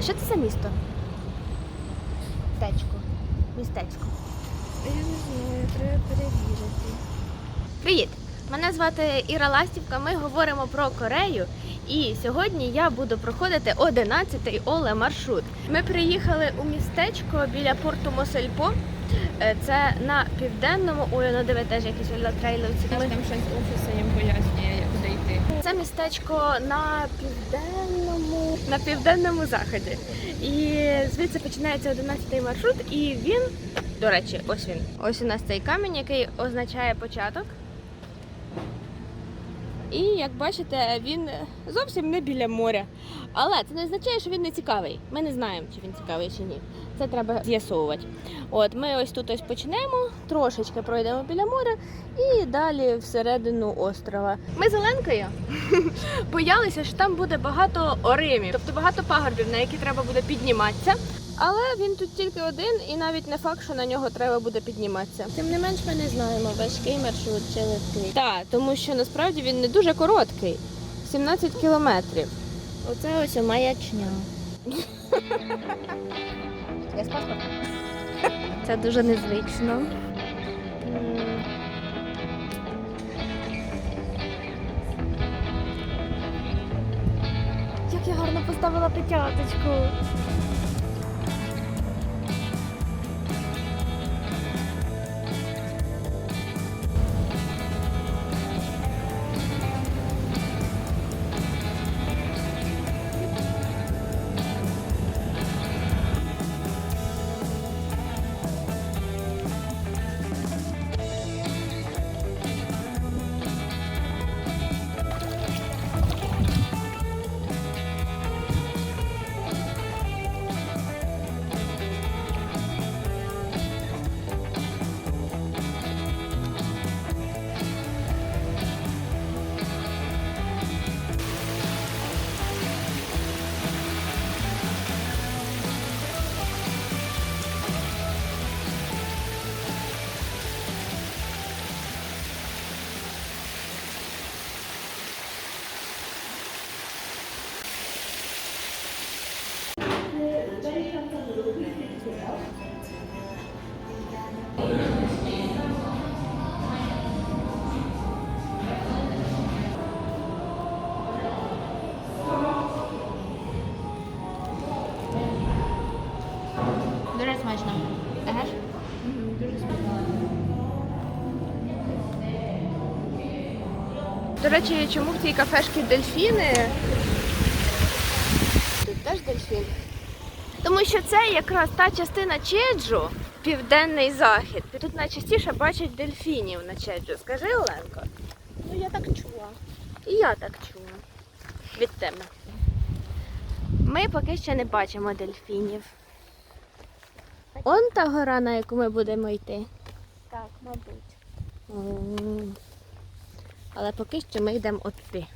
А що це за місто? Містечко. Містечко. Я не знаю, треба перевірити. Привіт! Мене звати Іра Ластівка. Ми говоримо про Корею. І сьогодні я буду проходити 11-й Оле маршрут. Ми приїхали у містечко біля порту Мосельпо. Е, Це на південному. Ой, ну диви теж якісь трейловці. Там щось офіси їм йти. Це містечко на південному на південному заході. І звідси починається 11-й маршрут, і він, до речі, ось він. Ось у нас цей камінь, який означає початок. І як бачите, він зовсім не біля моря. Але це не означає, що він не цікавий. Ми не знаємо, чи він цікавий чи ні. Це треба з'ясовувати. От ми ось тут ось почнемо, трошечки пройдемо біля моря і далі всередину острова. Ми з Оленкою боялися, що там буде багато оримів, тобто багато пагорбів, на які треба буде підніматися. Але він тут тільки один, і навіть не факт, що на нього треба буде підніматися. Тим не менш ми не знаємо, важкий маршрут чи легкий. Так, тому що насправді він не дуже короткий 17 кілометрів. Оце ось маячня. Я з паспортом. Це дуже незвично. Як я гарно поставила п'яточку. Речі, чому в цій кафешці дельфіни? Тут теж дельфін. Тому що це якраз та частина Чеджу, південний захід. Тут найчастіше бачать дельфінів на Чеджу. Скажи, Оленко. Ну я так чула. І я так чула. Від тебе. Ми поки ще не бачимо дельфінів. Он та гора, на яку ми будемо йти. Так, мабуть. Але поки що ми йдемо от туди.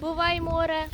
Бувай море.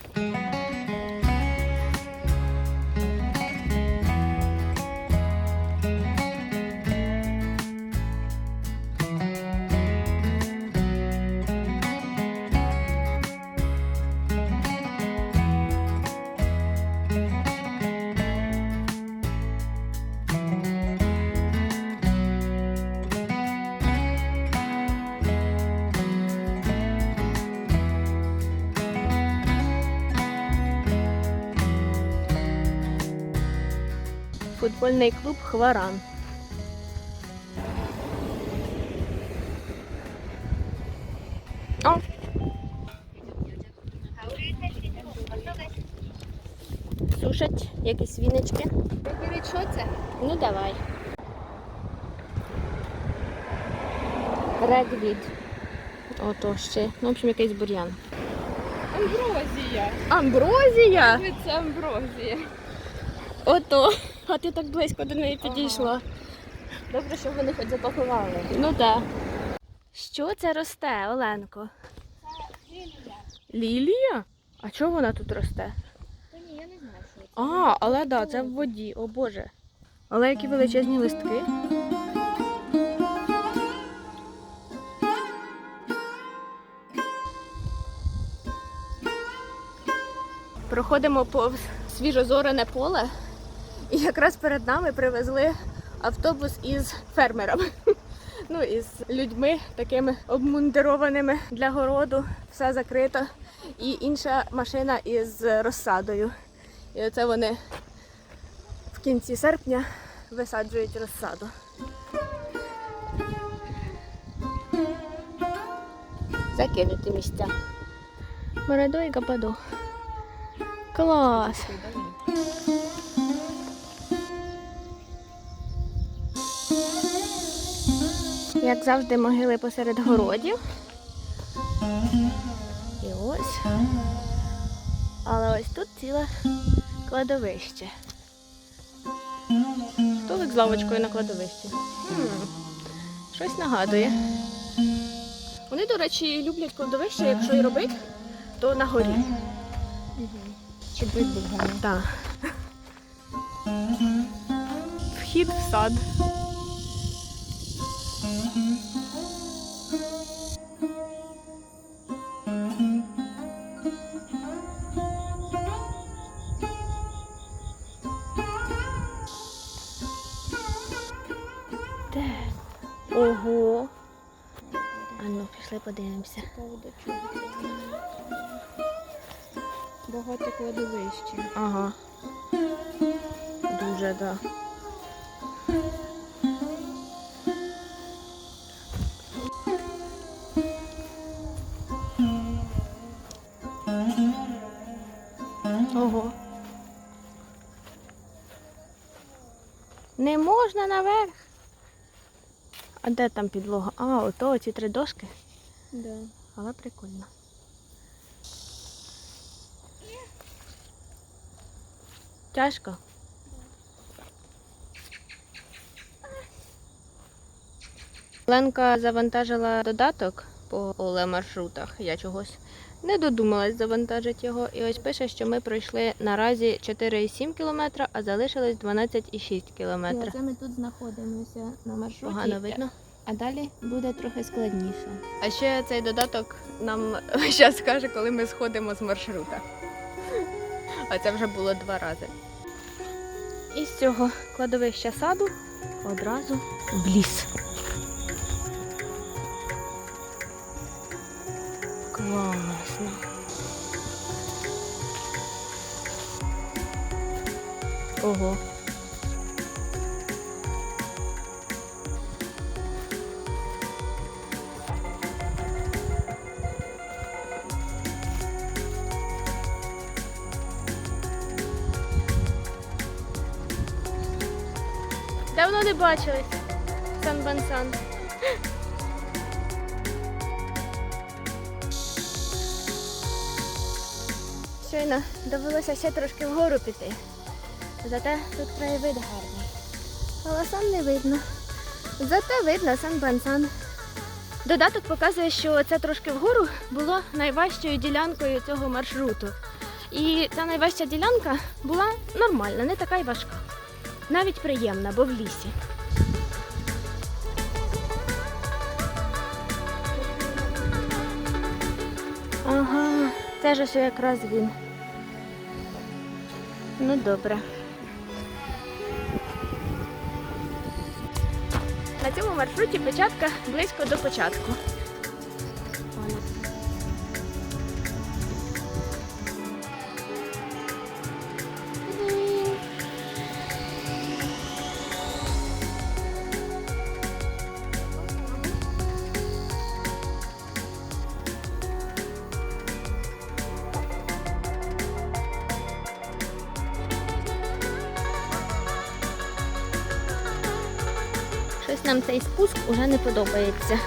Футбольний клуб Хваран. О! Сушать якісь віночки. Що це? Ну давай. Регвід. Ото ще. Ну, в общем, якийсь бур'ян. Амброзія. Амброзія! Це амброзія. Ото. А ти так близько до неї підійшла. Добре, що вони хоч запакували. Ну так. Що це росте, Оленко? Це Лілія? А чого вона тут росте? Та ні, я не знаю, що це. А, але так, да, це в воді, о Боже. Але які величезні листки. Проходимо повз свіжозорене поле, і якраз перед нами привезли автобус із фермерами. Ну, із людьми такими обмундированими для городу, все закрито. І інша машина із розсадою. І оце вони в кінці серпня висаджують розсаду. Закинути місця. Моредо і Гападо. Клас! Як завжди, могили посеред городів. І ось. Але ось тут ціле кладовище. Столик з лавочкою на кладовищі. Хм, Щось нагадує. Вони, до речі, люблять кладовище, якщо і робити, то на горі. Щоб бить. Так. Вхід в сад. Де? Ого. А ну, пішли подивимося. Багато кладовище. Ага. Дуже, да. Можна наверх. А де там підлога? А, ото ці три дошки. Да. Але прикольно. Тяжко. Ленка завантажила додаток по Оле маршрутах. Я чогось не додумалась завантажити його. І ось пише, що ми пройшли наразі 4,7 км, а залишилось 12,6 км. Це ми тут знаходимося на маршруті. Погано видно. А далі буде трохи складніше. А ще цей додаток нам зараз скаже, коли ми сходимо з маршрута. А це вже було два рази. І з цього кладовища саду одразу в ліс. Класно. Ого. Давно не бачились. Сан Бансан. Щойно довелося ще трошки вгору піти. Зате тут краєвид гарний. Але сан не видно. Зате видно Сан Бансан. Додаток показує, що це трошки вгору було найважчою ділянкою цього маршруту. І ця найважча ділянка була нормальна, не така й важка. Навіть приємна, бо в лісі. Ага, це ж ось якраз він. Ну добре. На цьому маршруті печатка близько до початку. Нам цей спуск уже не подобається.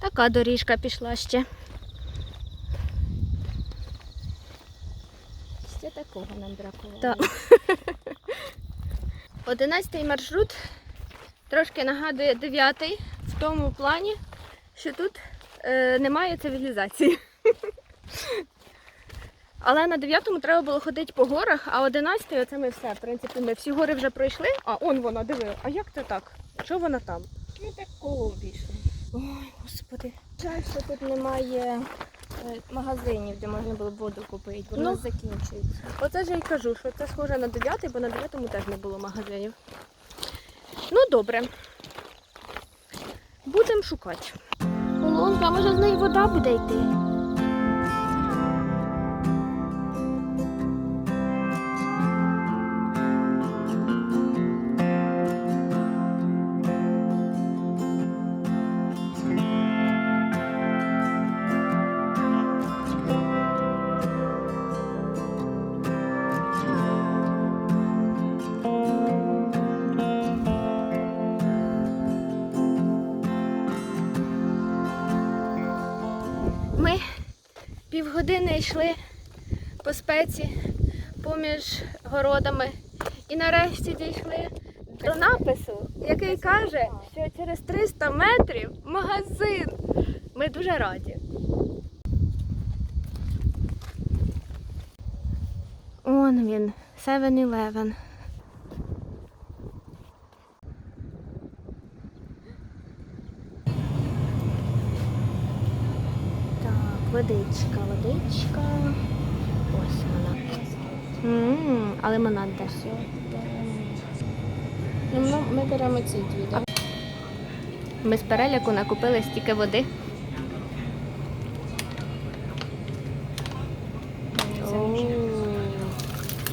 Така доріжка пішла ще. Ще такого нам бракувало. Так. Одинадцятий маршрут трошки нагадує дев'ятий в тому плані, що тут е, немає цивілізації. Але на 9-му треба було ходити по горах, а 11-й оце ми все. В принципі, ми всі гори вже пройшли. А он вона, диви. А як це так? Що вона там? Ми так коло обійшли. Ой, господи. Жаль, що тут немає магазинів, де можна було б воду купити, бо Ну. закінчується. Оце ж я й кажу, що це схоже на 9, бо на 9 теж не було магазинів. Ну, добре. Будемо шукати. Колонка, може з неї вода буде йти. Півгодини йшли по спеці поміж городами і нарешті дійшли до напису, який каже, що через 300 метрів магазин. Ми дуже раді. Он він, 7-Eleven. Так, водичка, водичка. Ось вона. м а лимонад де? Ну, ми, беремо ці дві, так? Ми з переляку накупили стільки води.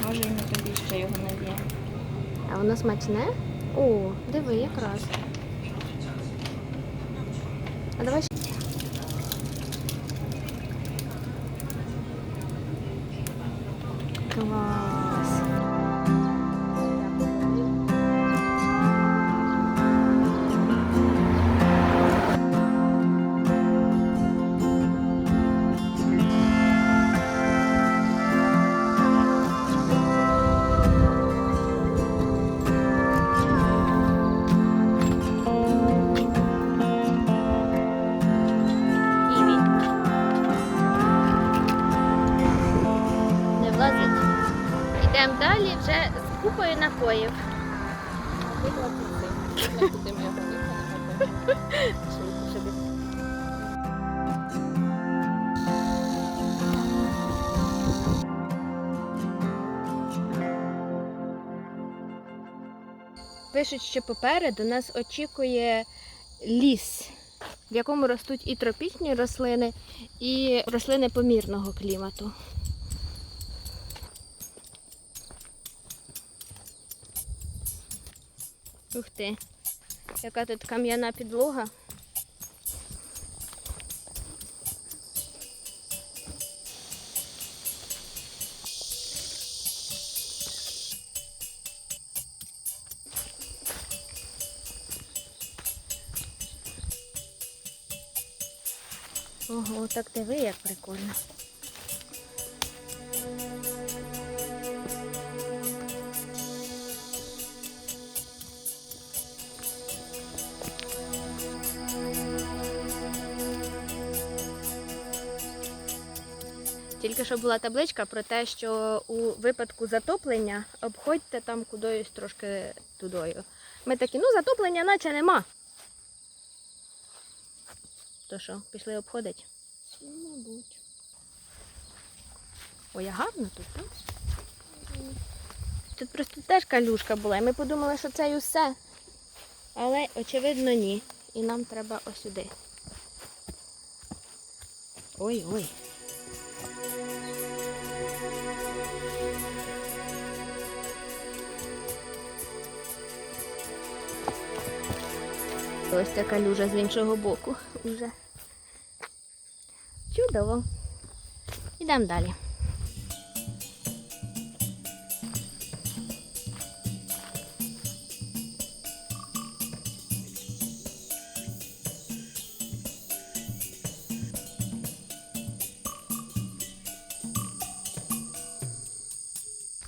Може, і ми тобі ще його нальємо. А воно смачне? О, диви, якраз. А давай ще. Йдемо далі вже з купою напоїв. Пишуть, що попереду нас очікує ліс, в якому ростуть і тропічні рослини, і рослини помірного клімату. Ух ти, яка тут кам'яна підлога. Ого, так диви, як прикольно. Тільки що була табличка про те, що у випадку затоплення обходьте там кудись трошки тудою. Ми такі, ну затоплення наче нема. То що, пішли обходити? Ну, Мабуть. Ой, а гарно тут, так? Тут просто теж калюшка була, і ми подумали, що це і все. Але, очевидно, ні. І нам треба ось сюди. Ой-ой. Ось ця калюжа з іншого боку уже. Чудово. Ідемо далі.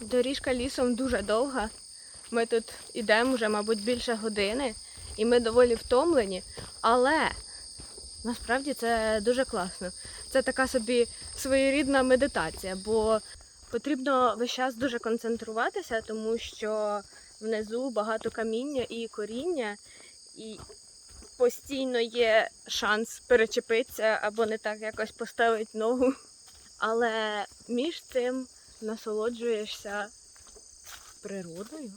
Доріжка лісом дуже довга. Ми тут йдемо вже, мабуть, більше години, і ми доволі втомлені. Але Насправді це дуже класно. Це така собі своєрідна медитація, бо потрібно весь час дуже концентруватися, тому що внизу багато каміння і коріння, і постійно є шанс перечепитися або не так якось поставити ногу. Але між цим насолоджуєшся природою.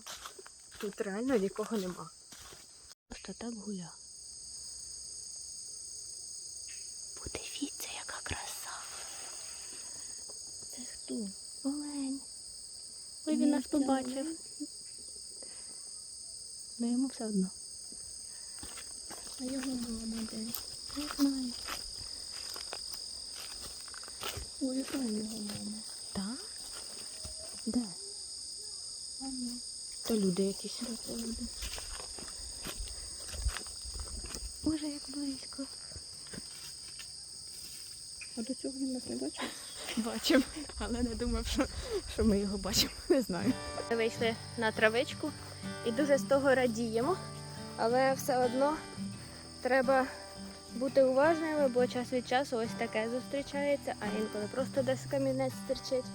Тут реально нікого нема. Просто так гуля. Подивіться, яка краса. Це хто? Олень. Ой, він нас побачив. Ну йому все одно. А його мама де? Не знаю. Ой, яка його мама? Так? Де? А То люди якісь. люди? Боже, як близько. А до цього він нас не бачив? Бачив, але не думав, що, що ми його бачимо. Не знаю. Ми вийшли на травичку і дуже з того радіємо, але все одно треба бути уважними, бо час від часу ось таке зустрічається, а інколи просто десь камінець стирчить.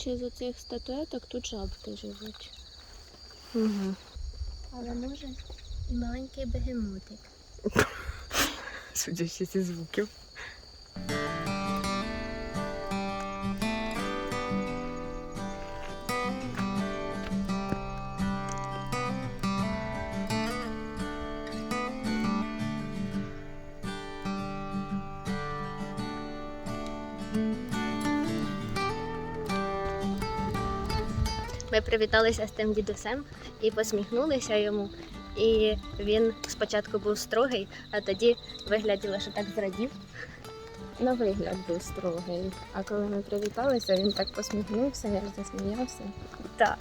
Судячи з оцих статуеток, тут жабки живуть. Угу. Але може і маленький бегемотик. Судячи зі звуків. Привіталися з тим дідусем і посміхнулися йому. І він спочатку був строгий, а тоді вигляділо, що так зрадів. На вигляд був строгий. А коли ми привіталися, він так посміхнувся, я засміявся. Так.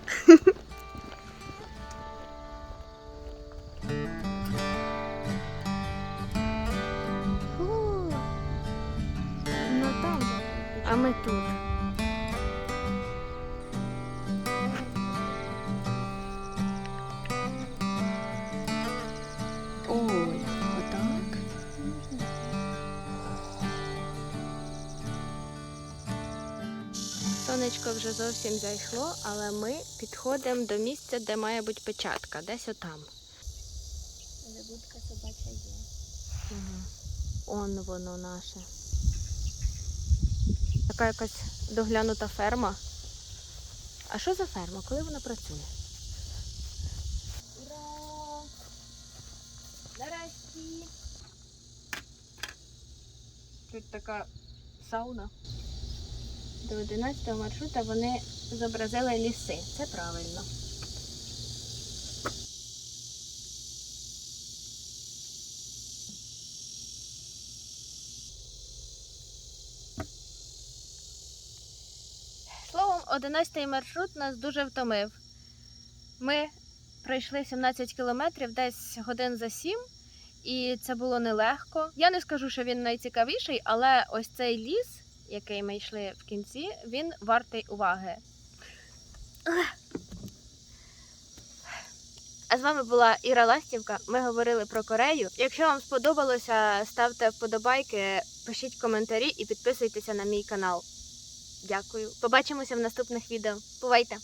Зовсім зайшло, але ми підходимо до місця, де має бути печатка, десь отам. Але будка собача є. Угу. Он воно наше. Така якась доглянута ферма. А що за ферма? Коли вона працює? Ура! Нарешті! Тут така сауна. До 11 маршрута вони зобразили ліси. Це правильно. Словом, 11 маршрут нас дуже втомив. Ми пройшли 17 кілометрів десь годин за 7. І це було нелегко. Я не скажу, що він найцікавіший, але ось цей ліс, який ми йшли в кінці, він вартий уваги. А з вами була Іра Ластівка. Ми говорили про Корею. Якщо вам сподобалося, ставте вподобайки, пишіть коментарі і підписуйтеся на мій канал. Дякую. Побачимося в наступних відео. Бувайте!